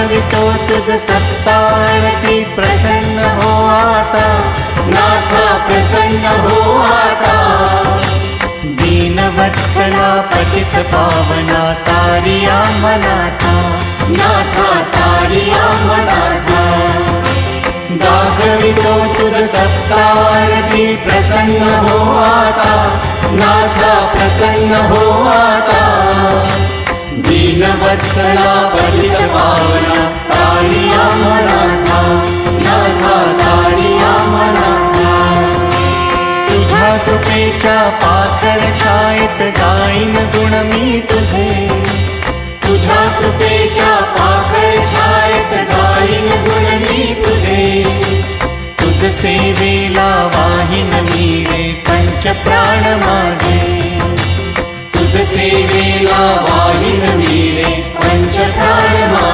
दाखवितो तुझ सत्तारती प्रसन्न हो आता. नाथा प्रसन्न हो आता. दीनवत्सला पतित पावना तारिया मनाथा नाथा तारिया मनाथा दाखवितो तुझ सत्तारती प्रसन्न हो आता. नाथा प्रसन्न हो आता. दीनवत्सला पतित पावना कृपेच्या पाखर छायेत गाईन गुण मी तुझे. तुझ्या कृपेच्या पाखर छायेत गाईन गुण मी तुझे. तुझ सेवेला वाहिन मी रे पंच प्राण माझे. तुझ सेवेला